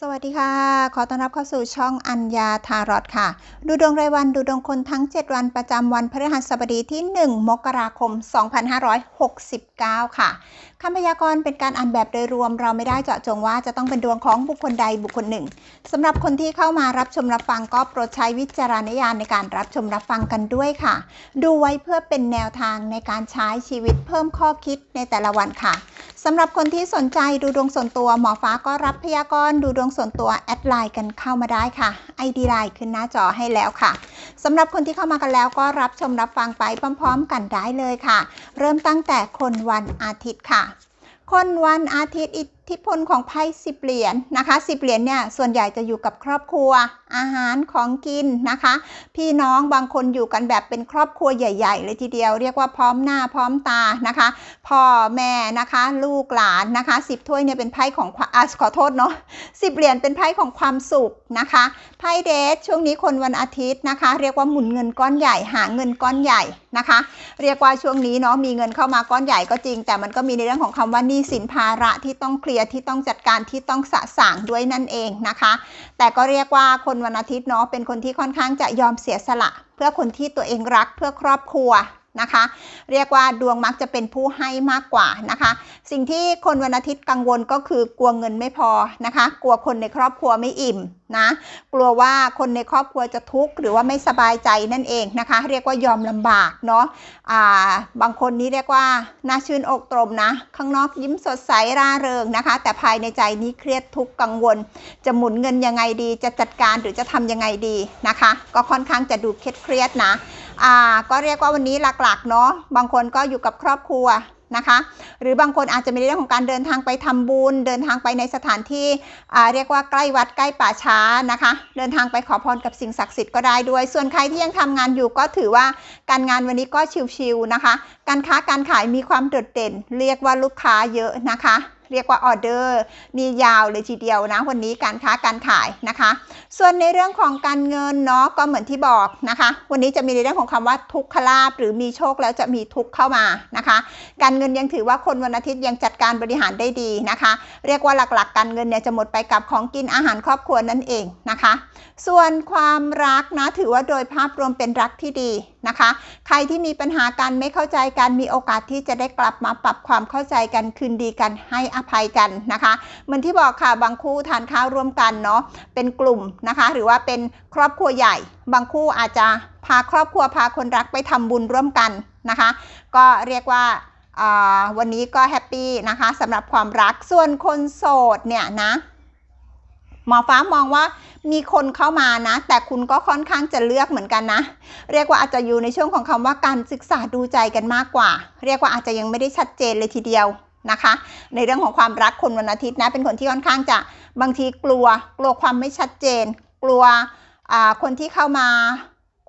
สวัสดีค่ะ ขอต้อนรับเข้าสู่ช่องอัญญาทารอดค่ะ ดูดวงรายวันดูดวงคนทั้ง 7 วันประจำวันพฤหัสบดีที่ 1 มกราคม 2569 ค่ะ คำพยากรณ์เป็นการอ่านแบบโดยรวม เราไม่ได้เจาะจงว่าจะต้องเป็นดวงของบุคคลใดบุคคลหนึ่งสำหรับคนที่เข้ามารับชมรับฟังก็โปรดใช้วิจารณญาณในการรับชมรับฟังกันด้วยค่ะ ดูไว้เพื่อเป็นแนวทางในการใช้ชีวิตเพิ่มข้อคิดในแต่ละวันค่ะสำหรับคนที่สนใจดูดวงส่วนตัวหมอฟ้าก็รับพยากรณ์ดูดวงส่วนตัวแอดไลน์กันเข้ามาได้ค่ะ ID ไลน์ขึ้นหน้าจอให้แล้วค่ะ สำหรับคนที่เข้ามากันแล้วก็รับชมรับฟังไปพร้อมๆ กันได้เลยค่ะ เริ่มตั้งแต่คนวันอาทิตย์ค่ะ คนวันอาทิตย์อิ ทธิพลของไพ่สิบเหรียญนะคะสิบเหรียญเนี่ยส่วนใหญ่จะอยู่กับครอบครัว อาหารของกินนะคะ พี่น้องบางคนอยู่กันแบบเป็นครอบครัวใหญ่ ๆ เลยทีเดียวเรียกว่าพร้อมหน้าพร้อมตานะคะ พ่อแม่นะคะ ลูกหลานนะคะสิบถ้วยเนี่ยเป็นไพ่ของอะขอโทษเนาะสิบเหรียญเป็นไพ่ของความสุขนะคะไพ่เดทช่วงนี้คนวันอาทิตย์นะคะ เรียกว่าหมุนเงินก้อนใหญ่หาเงินก้อนใหญ่นะคะ เรียกว่าช่วงนี้เนาะมีเงินเข้ามาก้อนใหญ่ก็จริง แต่มันก็มีในเรื่องของคำว่านี้สินภาระที่ต้องเคลียร์ที่ต้องจัดการที่ต้องสะสางด้วยนั่นเองนะคะ แต่ก็เรียกว่าคนวันอาทิตย์เนาะเป็นคนที่ค่อนข้างจะยอมเสียสละ เพื่อคนที่ตัวเองรักเพื่อครอบครัว นะคะ เรียกว่าดวงมักจะเป็นผู้ให้มากกว่านะคะ สิ่งที่คนวันอาทิตย์กังวลก็คือกลัวเงินไม่พอนะคะ กลัวคนในครอบครัวไม่อิ่มนะกลัวว่าคนในครอบครัวจะทุกข์หรือว่าไม่สบายใจนั่นเองนะคะ เรียกว่ายอมลำบากเนาะอ่าบางคนนี้เรียกว่าน่าชื่นอกตรมนะ ข้างนอกยิ้มสดใสร่าเริงนะคะ แต่ภายในใจนี้เครียดทุกข์กังวล จะหมุนเงินยังไงดี จะจัดการหรือจะทำยังไงดีนะคะ ก็ค่อนข้างจะดูเครียดเครียดนะ อ่าก็เรียกว่าวันนี้หลักๆเนาะบางคนก็อยู่กับครอบครัวนะคะ หรือบางคนอาจจะมีเรื่องของการเดินทางไปทำบุญ เดินทางไปในสถานที่เรียกว่าใกล้วัดใกล้ป่าช้านะคะ เดินทางไปขอพรกับสิ่งศักดิ์สิทธิ์ก็ได้ด้วย ส่วนใครที่ยังทำงานอยู่ก็ถือว่าการงานวันนี้ก็ชิวๆนะคะ การค้าการขายมีความโดดเด่น เรียกว่าลูกค้าเยอะนะคะ เรียกว่าออเดอร์นี่ยาวเลยทีเดียวนะวันนี้การค้าการขายนะคะ ส่วนในเรื่องของการเงินเนาะก็เหมือนที่บอกนะคะ วันนี้จะมีในเรื่องของคำว่าทุกขลาบหรือมีโชคแล้วจะมีทุกเข้ามานะคะ การเงินยังถือว่าคนวันอาทิตย์ยังจัดการบริหารได้ดีนะคะ เรียกว่าหลักๆ การเงินเนี่ยจะหมดไปกับของกินอาหารครอบครัวนั่นเองนะคะ ส่วนความรักนะถือว่าโดยภาพรวมเป็นรักที่ดีนะคะ ใครที่มีปัญหากันไม่เข้าใจกันมีโอกาสที่จะได้กลับมาปรับความเข้าใจกันคืนดีกันให้อภัยกันนะคะเหมือนที่บอกค่ะบางคู่ทานข้าวร่วมกันเนาะเป็นกลุ่มนะคะ หรือว่าเป็นครอบครัวใหญ่ บางคู่อาจจะพาครอบครัวพาคนรักไปทำบุญร่วมกันนะคะ ก็เรียกว่าวันนี้ก็แฮปปี้นะคะสำหรับความรักส่วนคนโสดเนี่ยนะหมอฟ้ามองว่ามีคนเข้ามานะ แต่คุณก็ค่อนข้างจะเลือกเหมือนกันนะ เรียกว่าอาจจะอยู่ในช่วงของคำว่าการศึกษาดูใจกันมากกว่า เรียกว่าอาจจะยังไม่ได้ชัดเจนเลยทีเดียว นะคะ ในเรื่องของความรักคนวันอาทิตย์นะเป็นคนที่ค่อนข้างจะบางทีกลัว กลัวความไม่ชัดเจน กลัวคนที่เข้ามา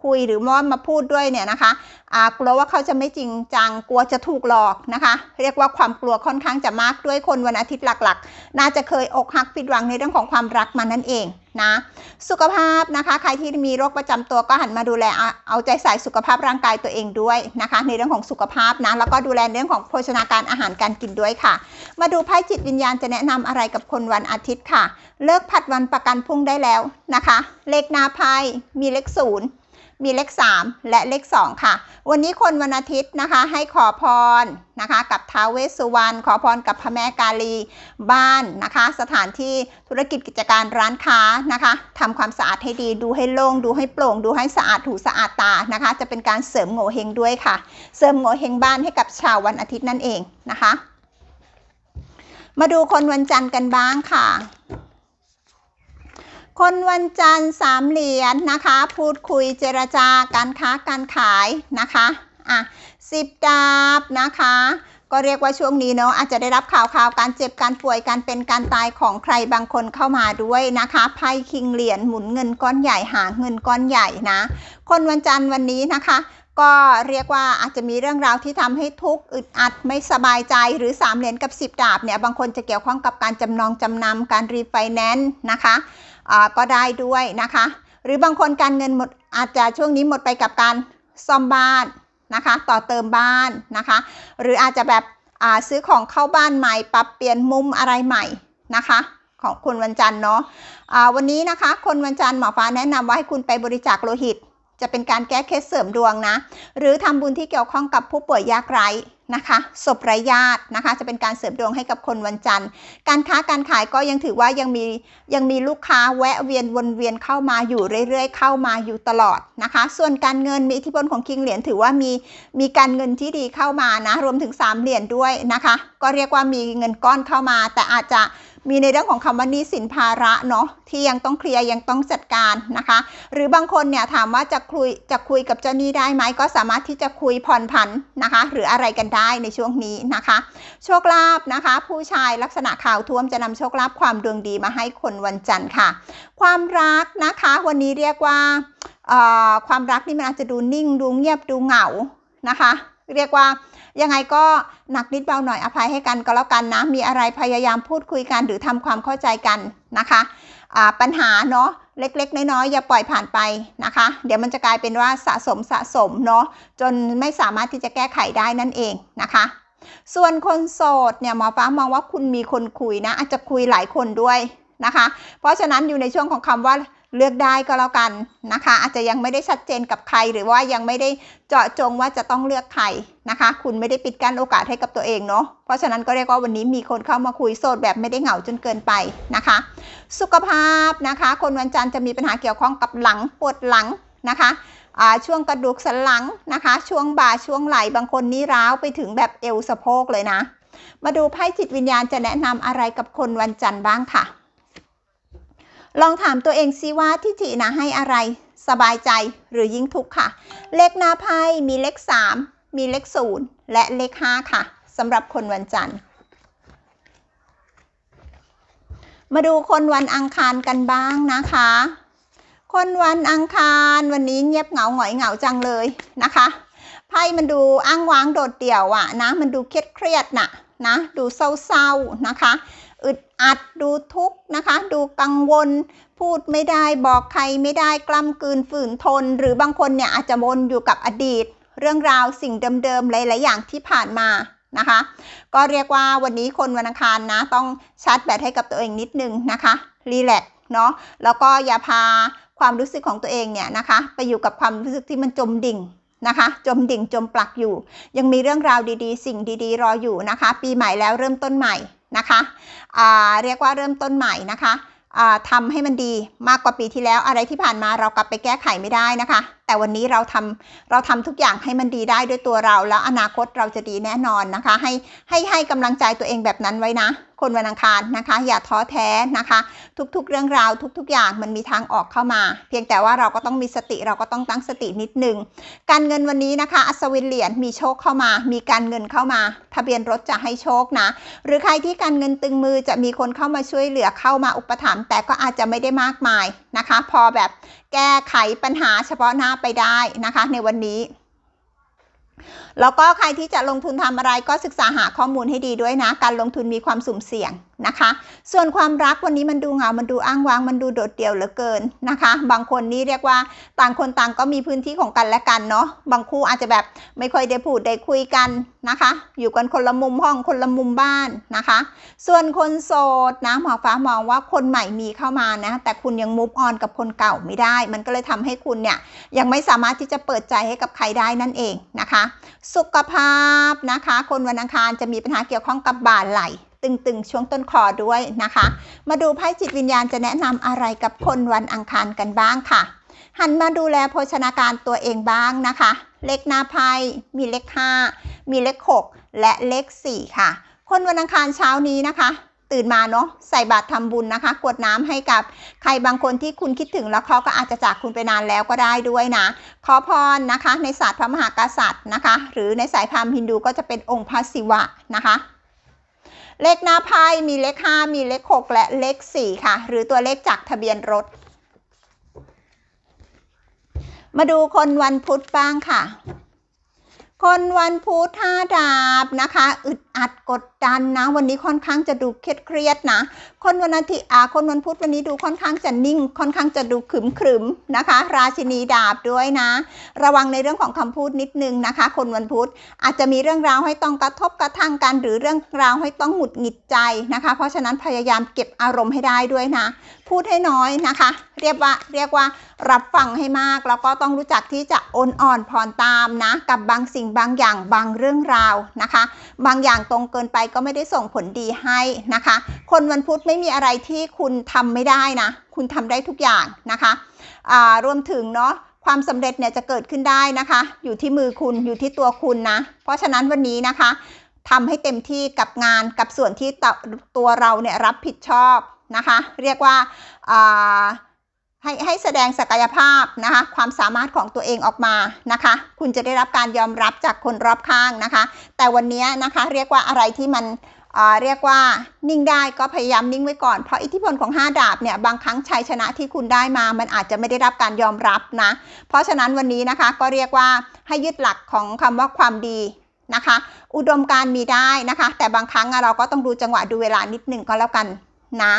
คุยหรือว่ามาพูดด้วยเนี่ยนะคะกลัวว่าเขาจะไม่จริงจังกลัวจะถูกหลอกนะคะ เรียกว่าความกลัวค่อนข้างจะมากด้วยคนวันอาทิตย์หลักๆ น่าจะเคยอกหักผิดหวังในเรื่องของความรักมานั่นเองนะสุขภาพนะคะใครที่มีโรคประจำตัวก็หันมาดูแลเอาใจใส่สุขภาพร่างกายตัวเองด้วยนะคะ ในเรื่องของสุขภาพนะแล้วก็ดูแลเรื่องของโภชนาการอาหารการกินด้วยค่ะ มาดูไพ่จิตวิญญาณจะแนะนำอะไรกับคนวันอาทิตย์ค่ะ เลิกผัดวันประกันพรุ่งได้แล้วนะคะ เลขหน้าไพ่มีเลขศูนย์ มีเลข 3 และเลข 2 ค่ะ วันนี้คนวันอาทิตย์นะคะ ให้ขอพรนะคะ กับท้าวเวสสุวรรณขอพรกับพระแม่กาลีบ้านนะคะ สถานที่ธุรกิจกิจการร้านค้านะคะทำความสะอาดให้ดีดูให้โล่งดูให้โปร่งดูให้สะอาดถูสะอาดตานะคะ จะเป็นการเสริมโงเฮงด้วยค่ะ เสริมโงเฮงบ้านให้กับชาววันอาทิตย์นั่นเองนะคะ มาดูคนวันจันทร์กันบ้างค่ะ คนวันจันทร์สามเหรียญนนะคะ พูดคุยเจรจาการค้าการขายนะคะอะสิบดาบนะคะ ก็เรียกว่าช่วงนี้เนาะอาจจะได้รับข่าวข่าวการเจ็บการป่วยการเป็นการตายของใครบางคนเข้ามาด้วยนะคะไพ่คิงเหรียญหมุนเงินก้อนใหญ่หาเงินก้อนใหญ่นะ คนวันจันทร์วันนี้นะคะก็เรียกว่าอาจจะมีเรื่องราวที่ทำให้ทุกข์อึดอัดไม่สบายใจหรือ 3 เหรียญกับ 10 ดาบเนี่ยบางคนจะเกี่ยวข้องกับการจำนองจำนำการรีไฟแนนซ์นะคะ ก็ได้ด้วยนะคะ หรือบางคนการเงินหมดอาจจะช่วงนี้หมดไปกับการซ่อมบ้านนะคะ ต่อเติมบ้านนะคะ หรืออาจจะแบบซื้อของเข้าบ้านใหม่ ปรับเปลี่ยนมุมอะไรใหม่นะคะของคนวันจันทร์เนาะอ่าวันนี้นะคะ คนวันจันทร์หมอฟ้าแนะนำว่าให้คุณไปบริจาคโลหิต จะเป็นการแก้เคล็ดเสริมดวงนะ หรือทำบุญที่เกี่ยวข้องกับผู้ป่วยยากไร้ นะคะศพไร้ญาตินะคะ จะเป็นการเสริมดวงให้กับคนวันจันทร์ การค้าการขายก็ยังถือว่ายังมียังมีลูกค้าแวะเวียนวนเวียนเข้ามาอยู่เรื่อยๆ เข้ามาอยู่ตลอดนะคะ ส่วนการเงินมีอิทธิพลของคิงเหรียญถือว่ามีมีการเงินที่ดีเข้ามานะ รวมถึงสามเหรียญด้วยนะคะ ก็เรียกว่ามีเงินก้อนเข้ามา แต่อาจจะ มีในเรื่องของคำว่านี้สินภาระเนาะที่ยังต้องเคลียร์ยังต้องจัดการนะคะ หรือบางคนเนี่ยถามว่าจะคุยจะคุยกับเจ้าหนี้ได้ไหมก็สามารถที่จะคุยผ่อนผันนะคะ หรืออะไรกันได้ในช่วงนี้นะคะ โชคลาภนะคะ ผู้ชายลักษณะข่าวท่วมจะนำโชคลาภความดวงดีมาให้คนวันจันทร์ค่ะ ความรักนะคะวันนี้เรียกว่าความรักนี่มันอาจจะดูนิ่งดูเงียบดูเหงานะคะ เรียกว่ายังไงก็หนักนิดเบาหน่อยอภัยให้กันก็แล้วกันนะ มีอะไรพยายามพูดคุยกันหรือทำความเข้าใจกันนะคะะปัญหาเนาะเล็กๆ น้อยๆอย่าปล่อยผ่านไปนะคะ เดี๋ยวมันจะกลายเป็นว่าสะสมสะสมเนาะจนไม่สามารถที่จะแก้ไขได้นั่นเองนะคะ ส่วนคนโสดเนี่ยหมอฟ้ามองว่าคุณมีคนคุยนะ อาจจะคุยหลายคนด้วยนะคะ เพราะฉะนั้นอยู่ในช่วงของคำว่า เลือกได้ก็แล้วกันนะคะ อาจจะยังไม่ได้ชัดเจนกับใคร หรือว่ายังไม่ได้เจาะจงว่าจะต้องเลือกใครนะคะ คุณไม่ได้ปิดกั้นโอกาสให้กับตัวเองเนาะเพราะฉะนั้นก็เรียกว่าวันนี้มีคนเข้ามาคุยโสดแบบไม่ได้เหงาจนเกินไปนะคะ สุขภาพนะคะ คนวันจันทร์จะมีปัญหาเกี่ยวข้องกับหลังปวดหลังนะคะช่วงกระดูกสันหลังนะคะ ช่วงบ่าช่วงไหล่บางคนนี่ร้าวไปถึงแบบเอวสะโพกเลยนะ มาดูไพ่จิตวิญญาณจะแนะนำอะไรกับคนวันจันทร์บ้างค่ะ ลองถามตัวเองซิว่าที่จินะให้อะไร สบายใจหรือยิ่งทุกข์ค่ะ เลขหน้าไพ่มีเลข 3 มีเลข 0 และเลข 5 ค่ะสำหรับคนวันจันทร์ มาดูคนวันอังคารกันบ้างนะคะ คนวันอังคารวันนี้เงียบเหงาหงอยเหงาจังเลยนะคะไพ่มันดูอ้างว้างโดดเดี่ยวอะนะ มันดูเครียดเครียดน่ะนะ ดูเศร้าๆนะคะ อึดอัดดูทุกข์นะคะ ดูกังวล พูดไม่ได้บอกใครไม่ได้กล้ำกืนฝืนทน หรือบางคนเนี่ยอาจจะวนอยู่กับอดีต เรื่องราวสิ่งเดิมๆหลายๆอย่างที่ผ่านมานะคะ ก็เรียกว่าวันนี้คนวันอังคารนะ ต้องชาร์จแบตให้กับตัวเองนิดนึงนะคะรีแลกเนาะแล้วก็อย่าพาความรู้สึกของตัวเองเนี่ยนะคะ ไปอยู่กับความรู้สึกที่มันจมดิ่งนะคะ จมดิ่งจมปลักอยู่ ยังมีเรื่องราวดีๆ สิ่งดีๆ รออยู่นะคะ ปีใหม่แล้วเริ่มต้นใหม่ นะคะเรียกว่าเริ่มต้นใหม่นะคะทำให้มันดีมากกว่าปีที่แล้วอะไรที่ผ่านมาเรากลับไปแก้ไขไม่ได้นะคะ แต่วันนี้เราทำเราทำทุกอย่างให้มันดีได้ด้วยตัวเรา แล้วอนาคตเราจะดีแน่นอนนะคะ ให้ให้ให้กำลังใจตัวเองแบบนั้นไว้นะ คนวันอังคารนะคะ อย่าท้อแท้นะคะ ทุกๆ เรื่องราวทุก ๆ อย่างมันมีทางออกเข้ามา เพียงแต่ว่าเราก็ต้องมีสติเราก็ต้องตั้งสตินิดนึงการเงินวันนี้นะคะ อัศวินเหรียญมีโชคเข้ามา มีการเงินเข้ามา ทะเบียนรถจะให้โชคนะ หรือใครที่การเงินตึงมือจะมีคนเข้ามาช่วยเหลือเข้ามาอุปถัมภ์แต่ก็อาจจะไม่ได้มากมายนะคะ พอแบบ แก้ไขปัญหาเฉพาะหน้าไปได้นะคะ ในวันนี้ แล้วก็ใครที่จะลงทุนทำอะไรก็ศึกษาหาข้อมูลให้ดีด้วยนะ การลงทุนมีความสุ่มเสี่ยงนะคะ ส่วนความรักวันนี้มันดูเหงา มันดูอ้างว้าง มันดูโดดเดี่ยวเหลือเกินนะคะ บางคนนี่เรียกว่าต่างคนต่างก็มีพื้นที่ของกันและกันเนาะ บางคู่อาจจะแบบไม่ค่อยได้พูดได้คุยกันนะคะ อยู่กันคนละมุมห้องคนละมุมบ้านนะคะ ส่วนคนโสดนะหมอฟ้ามองว่าคนใหม่มีเข้ามานะ แต่คุณยังมุฟออนกับคนเก่าไม่ได้ มันก็เลยทำให้คุณเนี่ยยังไม่สามารถที่จะเปิดใจให้กับใครได้นั่นเองนะคะ สุขภาพนะคะ คนวันอังคารจะมีปัญหาเกี่ยวข้องกับบ่าไหล ตึงๆ ช่วงต้นคอด้วยนะคะ มาดูไพ่จิตวิญญาณจะแนะนำอะไรกับคนวันอังคารกันบ้างค่ะ หันมาดูแลโภชนาการตัวเองบ้างนะคะ เลขหน้าไพ่มีเลข 5 มีเลข 6 และเลข 4 ค่ะ คนวันอังคารเช้านี้นะคะตื่นมาเนาะใส่บาตรทำบุญนะคะ กวดน้ำให้กับใครบางคนที่คุณคิดถึงแล้วเขาก็อาจจะจากคุณไปนานแล้วก็ได้ด้วยนะขอพรนะคะ ในศาสตร์พระมหากษัตริย์นะคะ หรือในสายพราหมณ์ฮินดูก็จะเป็นองค์พระศิวะนะคะ เลขหน้าไพ่มีเลข 5 มีเลข 6 และเลข 4 ค่ะ หรือตัวเลขจากทะเบียนรถ มาดูคนวันพุธบ้างค่ะ คนวันพุธห้าดาบนะคะ อึดอัดกดดันนะ วันนี้ค่อนข้างจะดูเครียดเครียดๆนะ คนวันอาทิตย์อ่าคนวันพุธวันนี้ดูค่อนข้างจะนิ่ง ค่อนข้างจะดูขึมขึมๆนะคะ ราชินีดาบด้วยนะ ระวังในเรื่องของคำพูดนิดนึงนะคะ คนวันพุธอาจจะมีเรื่องราวให้ต้องกระทบกระทั่งกัน หรือเรื่องราวให้ต้องหงุดหงิดใจนะคะ เพราะฉะนั้นพยายามเก็บอารมณ์ให้ได้ด้วยนะพูดให้น้อยนะคะ เรียกว่าเรียกว่ารับฟังให้มาก แล้วก็ต้องรู้จักที่จะโอนอ่อนผ่อนตามนะ กับบางสิ่งบางอย่างบางเรื่องราวนะคะ บางอย่างตรงเกินไปก็ไม่ได้ส่งผลดีให้นะคะ คนวันพุธไม่มีอะไรที่คุณทำไม่ได้นะ คุณทำได้ทุกอย่างนะคะรวมถึงเนาะความสำเร็จเนี่ยจะเกิดขึ้นได้นะคะ อยู่ที่มือคุณอยู่ที่ตัวคุณนะ เพราะฉะนั้นวันนี้นะคะทำให้เต็มที่กับงานกับส่วนที่ตัวเราเนี่ยรับผิดชอบ นะคะ เรียกว่าให้ให้แสดงศักยภาพนะคะความสามารถของตัวเองออกมานะคะ คุณจะได้รับการยอมรับจากคนรอบข้างนะคะ แต่วันนี้นะคะเรียกว่าอะไรที่มันเรียกว่านิ่งได้ก็พยายามนิ่งไว้ก่อนเพราะอิทธิพลของ 5 ดาบเนี่ยบางครั้งชัยชนะที่คุณได้มา มันอาจจะไม่ได้รับการยอมรับนะเพราะฉะนั้นวันนี้นะคะก็เรียกว่าให้ยึดหลักของคำว่าความดีนะคะ อุดมการมีได้นะคะ แต่บางครั้งเราก็ต้องดูจังหวะดูเวลานิดหนึ่งก็แล้วกัน นะ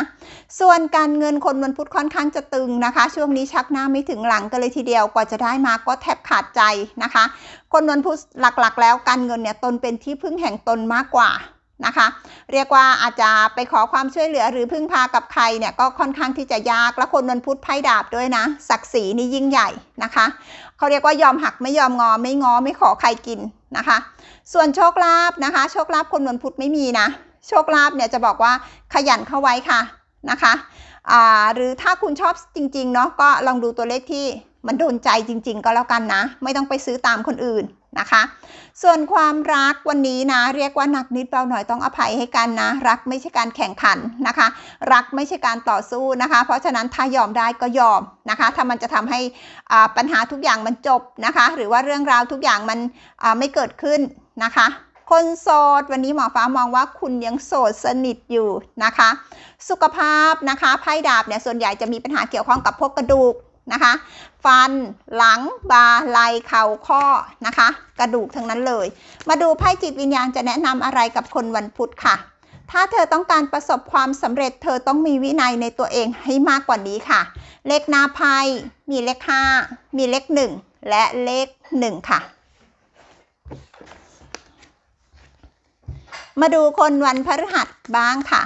ส่วนการเงินคนวันพุธค่อนข้างจะตึงนะคะ ช่วงนี้ชักหน้าไม่ถึงหลังกันเลยทีเดียวกว่าจะได้มาก็แทบขาดใจนะคะ คนวันพุธหลักๆ แล้วการเงินเนี่ยตนเป็นที่พึ่งแห่งตนมากกว่านะคะ เรียกว่าอาจจะไปขอความช่วยเหลือหรือพึ่งพากับใครเนี่ยก็ค่อนข้างที่จะยากและคนวันพุธไพ่ดาบด้วยนะ ศักดิ์ศรีนี่ยิ่งใหญ่นะคะเขาเรียกว่ายอมหักไม่ยอมงอไม่งอไม่ขอใครกินนะคะ ส่วนโชคลาภนะคะ โชคลาภคนวันพุธไม่มีนะ โชคลาภเนี่ยจะบอกว่าขยันเข้าไว้ค่ะนะคะหรือถ้าคุณชอบจริงๆเนาะก็ลองดูตัวเลขที่มันโดนใจจริง ๆ ก็แล้วกันนะ ไม่ต้องไปซื้อตามคนอื่นนะคะ ส่วนความรักวันนี้นะ เรียกว่าหนักนิดเบาหน่อยต้องอภัยให้กันนะ รักไม่ใช่การแข่งขันนะคะ รักไม่ใช่การต่อสู้นะคะ เพราะฉะนั้นถ้ายอมได้ก็ยอมนะคะ ถ้ามันจะทำให้อาปัญหาทุกอย่างมันจบนะคะ หรือว่าเรื่องราวทุกอย่างมันไม่เกิดขึ้นนะคะ คนโสด วันนี้หมอฟ้ามองว่าคุณยังโสดสนิทอยู่นะคะ สุขภาพนะคะไพ่ดาบเนี่ยส่วนใหญ่จะมีปัญหาเกี่ยวข้องกับพวกกระดูกนะคะ ฟันหลังบ่าไหล่เข่าข้อนะคะ กระดูกทั้งนั้นเลย มาดูไพ่จิตวิญญาณจะแนะนำอะไรกับคนวันพุธค่ะ ถ้าเธอต้องการประสบความสำเร็จ เธอต้องมีวินัยในตัวเองให้มากกว่านี้ค่ะ เลขหน้าไพ่มีเลข 5 มีเลข 1 และเลข 1 ค่ะ มาดูคนวันพฤหัสบ้างค่ะ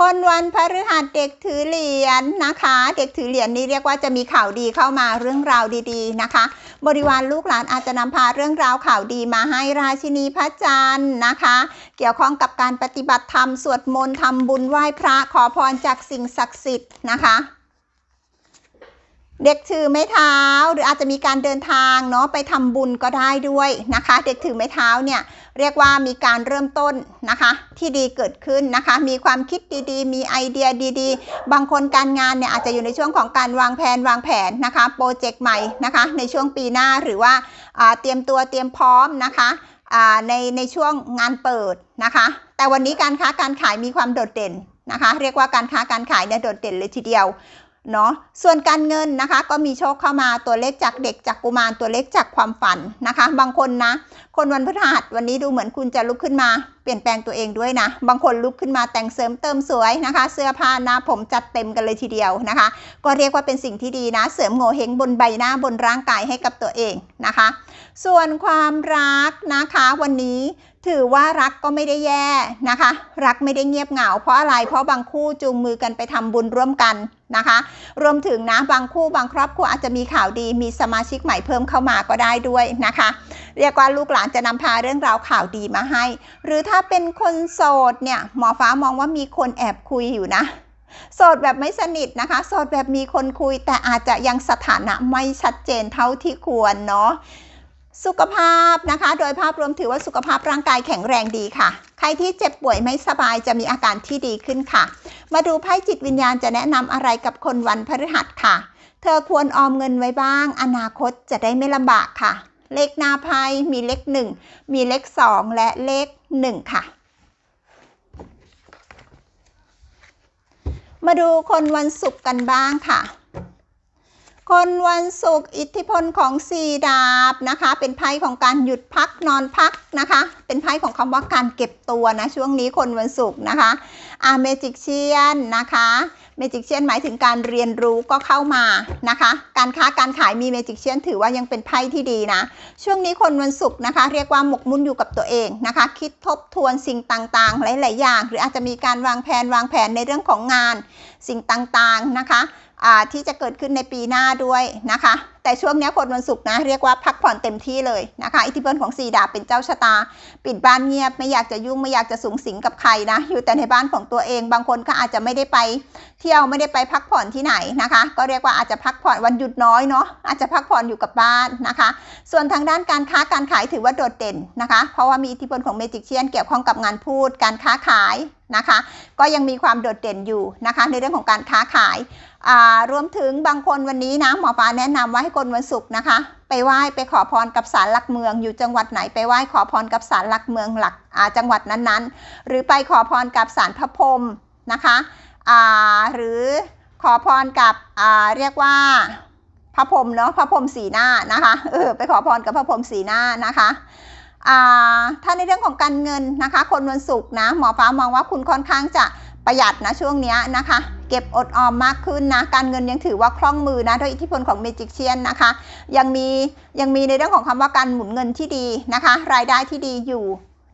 คนวันพฤหัสเด็กถือเหรียญนะคะ เด็กถือเหรียญนี่เรียกว่าจะมีข่าวดีเข้ามาเรื่องราวดีๆนะคะ บริวารลูกหลานอาจจะนำพาเรื่องราวข่าวดีมาให้ราชินีพระจันทร์นะคะ เกี่ยวข้องกับการปฏิบัติธรรมสวดมนต์ทำบุญไหว้พระขอพรจากสิ่งศักดิ์สิทธิ์นะคะ เด็กถือไม้เท้าหรืออาจจะมีการเดินทางเนาะไปทำบุญก็ได้ด้วยนะคะ เด็กถือไม้เท้าเนี่ยเรียกว่ามีการเริ่มต้นนะคะ ที่ดีเกิดขึ้นนะคะ มีความคิดดีๆ มีไอเดียดีๆ บางคนการงานเนี่ยอาจจะอยู่ในช่วงของการวางแผนวางแผนนะคะโปรเจกต์ใหม่นะคะในช่วงปีหน้าหรือว่าเตรียมตัวเตรียมพร้อมนะคะในในช่วงงานเปิดนะคะ แต่วันนี้การค้าการขายมีความโดดเด่นนะคะ เรียกว่าการค้าการขายเนี่ยโดดเด่นเลยทีเดียว เนาะส่วนการเงินนะคะก็มีโชคเข้ามาตัวเลขจากเด็กจากกุมารตัวเลขจากความฝันนะคะ บางคนนะ คนวันพฤหัสวันนี้ดูเหมือนคุณจะลุกขึ้นมา ลี่ยนแปลงตัวเองด้วยนะ บางคนลุกขึ้นมาแต่งเสริมเติมสวยนะคะ เสื้อผ้าหน้าผมจัดเต็มกันเลยทีเดียวนะคะ ก็เรียกว่าเป็นสิ่งที่ดีนะ เสริมโงเฮงบนใบหน้าบนร่างกายให้กับตัวเองนะคะ ส่วนความรักนะคะวันนี้ถือว่ารักก็ไม่ได้แย่นะคะ รักไม่ได้เงียบเหงา เพราะอะไรเพราะบางคู่จูงมือกันไปทำบุญร่วมกันนะคะ รวมถึงนะบางคู่บางครอบครัวอาจจะมีข่าวดีมีสมาชิกใหม่เพิ่มเข้ามาก็ได้ด้วยนะคะ เรียกว่าลูกหลานจะนำพาเรื่องราวข่าวดีมาให้ หรือถ้าเป็นคนโสดเนี่ยหมอฟ้ามองว่ามีคนแอบคุยอยู่นะ โสดแบบไม่สนิทนะคะ โสดแบบมีคนคุย แต่อาจจะยังสถานะไม่ชัดเจนเท่าที่ควรเนาะสุขภาพนะคะ โดยภาพรวมถือว่าสุขภาพร่างกายแข็งแรงดีค่ะ ใครที่เจ็บป่วยไม่สบายจะมีอาการที่ดีขึ้นค่ะ มาดูไพ่จิตวิญญาณจะแนะนำอะไรกับคนวันพฤหัสค่ะ เธอควรออมเงินไว้บ้าง อนาคตจะได้ไม่ลำบากค่ะ เลขหน้าไพ่มีเลขหนึ่งมีเลขสองและเลขหนึ่งค่ะ มาดูคนวันศุกร์กันบ้างค่ะ คนวันศุกร์อิทธิพลของสี่ดาบนะคะ เป็นไพ่ของการหยุดพักนอนพักนะคะ เป็นไพ่ของคำว่าการเก็บตัวนะ ช่วงนี้คนวันศุกร์นะคะอาเมจิกเชียนนะคะ เมจิกเชียนหมายถึงการเรียนรู้ก็เข้ามานะคะ การค้าการขายมีเมจิกเชียนถือว่ายังเป็นไพ่ที่ดีนะ ช่วงนี้คนวันศุกร์นะคะ เรียกว่าหมกมุ่นอยู่กับตัวเองนะคะ คิดทบทวนสิ่งต่างๆ หลาย ๆ อย่าง หรืออาจจะมีการวางแผนวางแผนในเรื่องของงานสิ่งต่างๆนะคะที่จะเกิดขึ้นในปีหน้าด้วยนะคะ แต่ช่วงนี้คนวันศุกร์นะเรียกว่าพักผ่อนเต็มที่เลยนะคะ อิทธิพลของสีดาบเป็นเจ้าชะตา ปิดบ้านเงียบไม่อยากจะยุ่งไม่อยากจะสูงสิงกับใครนะ อยู่แต่ในบ้านของตัวเอง บางคนก็อาจจะไม่ได้ไปเที่ยวไม่ได้ไปพักผ่อนที่ไหนนะคะ ก็เรียกว่าอาจจะพักผ่อนวันหยุดน้อยเนาะอาจจะพักผ่อนอยู่กับบ้านนะคะ ส่วนทางด้านการค้าการขายถือว่าโดดเด่นนะคะ เพราะว่ามีอิทธิพลของเมจิกเชียนเกี่ยวข้องกับงานพูด การค้าขายนะคะ ก็ยังมีความโดดเด่นอยู่นะคะ ในเรื่องของการค้าขายรวมถึงบางคนวันนี้นะหมอฟ้าแนะนำว่าให้คนวันศุกร์นะคะ ไปไหว้ไปขอพรกับศาลหลักเมือง อยู่จังหวัดไหนไปไหว้ขอพรกับศาลหลักเมืองหลักจังหวัดนั้นๆ หรือไปขอพรกับศาลพระพรหมนะคะ หรือขอพรกับเรียกว่าพระพรหมเนาะพระพรหมสีหน้านะคะเออไปขอพรกับพระพรหมสีหน้านะคะถ้าในเรื่องของการเงินนะคะ คนวันศุกร์นะหมอฟ้ามองว่าคุณค่อนข้างจะประหยัดนะช่วงนี้นะคะ เก็บอดออมมากขึ้นนะการเงินยังถือว่าคล่องมือนะด้วยอิทธิพลของเมจิกเชียนนะคะ ยังมียังมีในเรื่องของคำว่าการหมุนเงินที่ดีนะคะ รายได้ที่ดีอยู่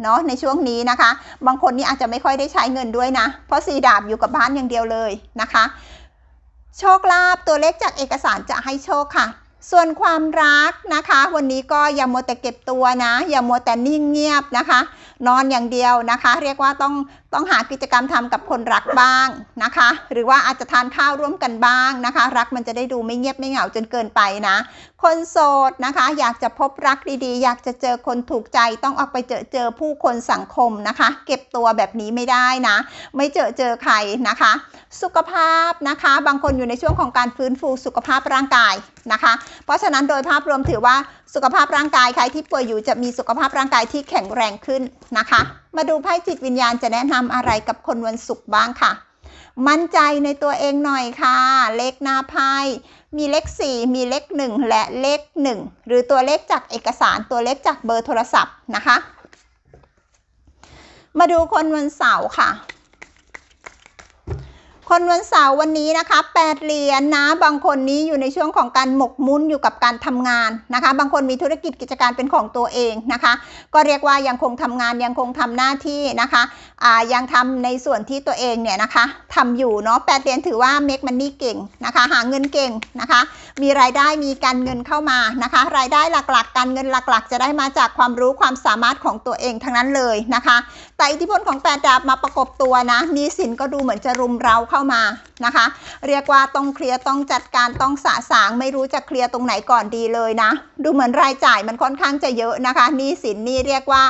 เนาะในช่วงนี้นะคะ บางคนนี่อาจจะไม่ค่อยได้ใช้เงินด้วยนะ เพราะสีดาบอยู่กับบ้านอย่างเดียวเลยนะคะ โชคลาภตัวเลขจากเอกสารจะให้โชคค่ะ ส่วนความรักนะคะ วันนี้ก็อย่ามัวแต่เก็บตัวนะ อย่ามัวแต่นิ่งเงียบนะคะนอนอย่างเดียวนะคะ เรียกว่าต้องต้องหากิจกรรมทำกับคนรักบ้างนะคะ หรือว่าอาจจะทานข้าวร่วมกันบ้างนะคะ รักมันจะได้ดูไม่เงียบไม่เหงาจนเกินไปนะ คนโสดนะคะ อยากจะพบรักดีๆ อยากจะเจอคนถูกใจต้องออกไปเจอเจอผู้คนสังคมนะคะ เก็บตัวแบบนี้ไม่ได้นะ ไม่เจอเจอใครนะคะ สุขภาพนะคะ บางคนอยู่ในช่วงของการฟื้นฟูสุขภาพร่างกายนะคะ เพราะฉะนั้นโดยภาพรวมถือว่า สุขภาพร่างกายใครที่ป่วยอยู่จะมีสุขภาพร่างกายที่แข็งแรงขึ้นนะคะ มาดูไพ่จิตวิญญาณจะแนะนำอะไรกับคนวันศุกร์บ้างค่ะ มั่นใจในตัวเองหน่อยค่ะ เลขหน้าไพ่มีเลข 4 มีเลข 1 และเลข 1 หรือตัวเลขจากเอกสารตัวเลขจากเบอร์โทรศัพท์นะคะ มาดูคนวันเสาร์ค่ะ คนวันเสาร์วันนี้นะคะแปดเหรียญนนะบางคนนี้อยู่ในช่วงของการหมกมุ่นอยู่กับการทำงานนะคะ บางคนมีธุรกิจกิจการเป็นของตัวเองนะคะ ก็เรียกว่ายังคงทำงานยังคงทำหน้าที่นะคะอ่ายังทำในส่วนที่ตัวเองเนี่ยนะคะทำอยู่เนาะแปดเหรียญถือว่า make money เก่งนะคะ หาเงินเก่งนะคะ มีรายได้มีการเงินเข้ามานะคะ รายได้หลักๆ การเงินหลักๆ จะได้มาจากความรู้ความสามารถของตัวเองทั้งนั้นเลยนะคะแต่อิทธิพลของแปดดาบมาประกบตัวนะนีสินก็ดูเหมือนจะรุมเราเข้ามานะคะ เรียกว่าต้องเคลียร์ต้องจัดการต้องสะสางไม่รู้จะเคลียร์ตรงไหนก่อนดีเลยนะ ดูเหมือนรายจ่ายมันค่อนข้างจะเยอะนะคะนี่สินนี่เรียกว่า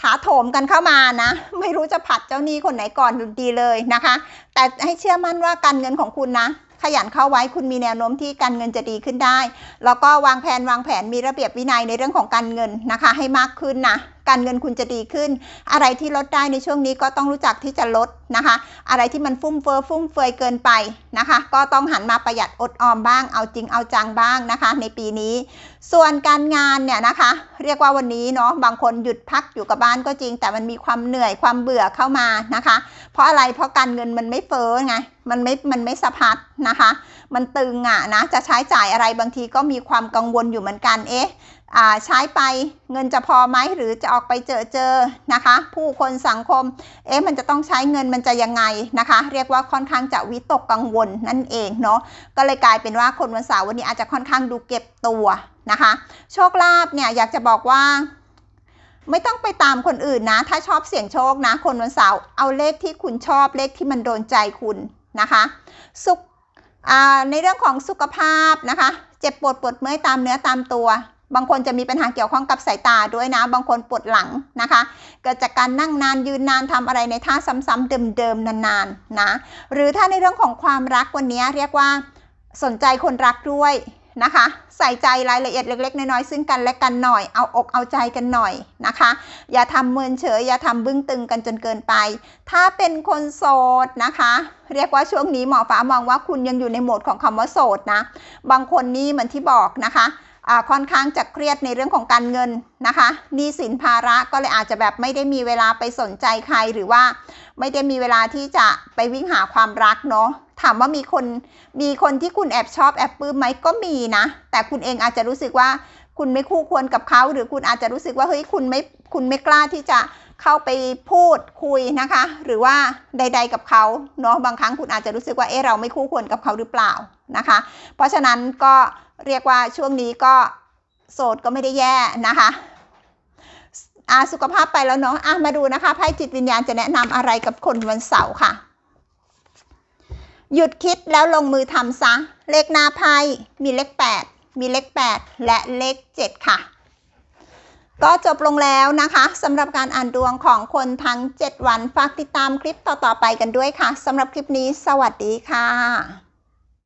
ถาโถมกันเข้ามานะ ไม่รู้จะผัดเจ้านี้คนไหนก่อนดีเลยนะคะ แต่ให้เชื่อมั่นว่าการเงินของคุณนะขยันเข้าไว้คุณมีแนวโน้มที่การเงินจะดีขึ้นได้ แล้วก็วางแผนวางแผนมีระเบียบวินัยในเรื่องของการเงินนะคะ ให้มากขึ้นนะ การเงินคุณจะดีขึ้น อะไรที่ลดได้ในช่วงนี้ก็ต้องรู้จักที่จะลดนะคะ อะไรที่มันฟุ่มเฟือยฟุ่มเฟือยเกินไปนะคะ ก็ต้องหันมาประหยัดอดออมบ้าง เอาจริงเอาจังบ้างนะคะ ในปีนี้ ส่วนการงานเนี่ยนะคะ เรียกว่าวันนี้เนาะบางคนหยุดพักอยู่กับบ้านก็จริง แต่มันมีความเหนื่อยความเบื่อเข้ามานะคะ เพราะอะไรเพราะการเงินมันไม่เฟ้อไงมันไม่ มันไม่สะพัดนะคะ มันตึงอะนะ จะใช้จ่ายอะไรบางทีก็มีความกังวลอยู่เหมือนกัน เอ๊ะ ใช้ไปเงินจะพอไหมหรือจะออกไปเจอเจอนะคะ ผู้คนสังคม เอ๊ะมันจะต้องใช้เงินมันจะยังไงนะคะ เรียกว่าค่อนข้างจะวิตกกังวลนั่นเองเนาะก็เลยกลายเป็นว่าคนวันเสาร์วันนี้อาจจะค่อนข้างดูเก็บตัวนะคะ โชคลาภเนี่ยอยากจะบอกว่าไม่ต้องไปตามคนอื่นนะ ถ้าชอบเสี่ยงโชคนะ คนวันเสาร์เอาเลขที่คุณชอบเลขที่มันโดนใจคุณนะคะ สุขในเรื่องของสุขภาพนะคะ เจ็บปวดปวดเมื่อยตามเนื้อตามตัว บางคนจะมีปัญหาเกี่ยวข้องกับสายตาด้วยนะ บางคนปวดหลังนะคะ เกิดจากการนั่งนานยืนนานทำอะไรในท่าซ้ำๆเดิมๆนานๆนะ หรือถ้าในเรื่องของความรักวันนี้เรียกว่าสนใจคนรักด้วยนะคะ ใส่ใจรายละเอียดเล็ก ๆ น้อยๆซึ่งกันและกันหน่อย เอาอกเอาใจกันหน่อยนะคะ อย่าทำเมินเฉย อย่าทำบึ้งตึงกันจนเกินไป ถ้าเป็นคนโสดนะคะ เรียกว่าช่วงนี้หมอฟ้ามองว่าคุณยังอยู่ในโหมดของคำว่าโสดนะ บางคนนี่เหมือนที่บอกนะคะ ค่อนข้างจะเครียดในเรื่องของการเงินนะคะหนี้สินภาระก็เลยอาจจะแบบไม่ได้มีเวลาไปสนใจใครหรือว่า ไม่ได้มีเวลาที่จะไปวิ่งหาความรักเนาะถามว่ามีคนมีคนที่คุณแอบชอบแอบปลื้มไหมก็มีนะ แต่คุณเองอาจจะรู้สึกว่าคุณไม่คู่ควรกับเขา หรือคุณอาจจะรู้สึกว่าเฮ้ยคุณไม่คุณไม่กล้าที่จะเข้าไปพูดคุยนะคะ หรือว่าใด ๆกับเขาเนาะบางครั้งคุณอาจจะรู้สึกว่าเอ๊ะเราไม่คู่ควรกับเขาหรือเปล่านะคะ เพราะฉะนั้นก็ เรียกว่าช่วงนี้ก็โสดก็ไม่ได้แย่นะคะอาสุขภาพไปแล้วเนาะอะมาดูนะคะไพ่จิตวิญญาณจะแนะนำอะไรกับคนวันเสาร์ค่ะ หยุดคิดแล้วลงมือทำซะ เลขหน้าไพ่มีเลข 8 มีเลข 8 และเลข 7 ค่ะ ก็จบลงแล้วนะคะสำหรับการอ่านดวงของคนทั้ง 7 วัน ฝากติดตามคลิปต่อๆไปกันด้วยค่ะสำหรับคลิปนี้ สวัสดีค่ะ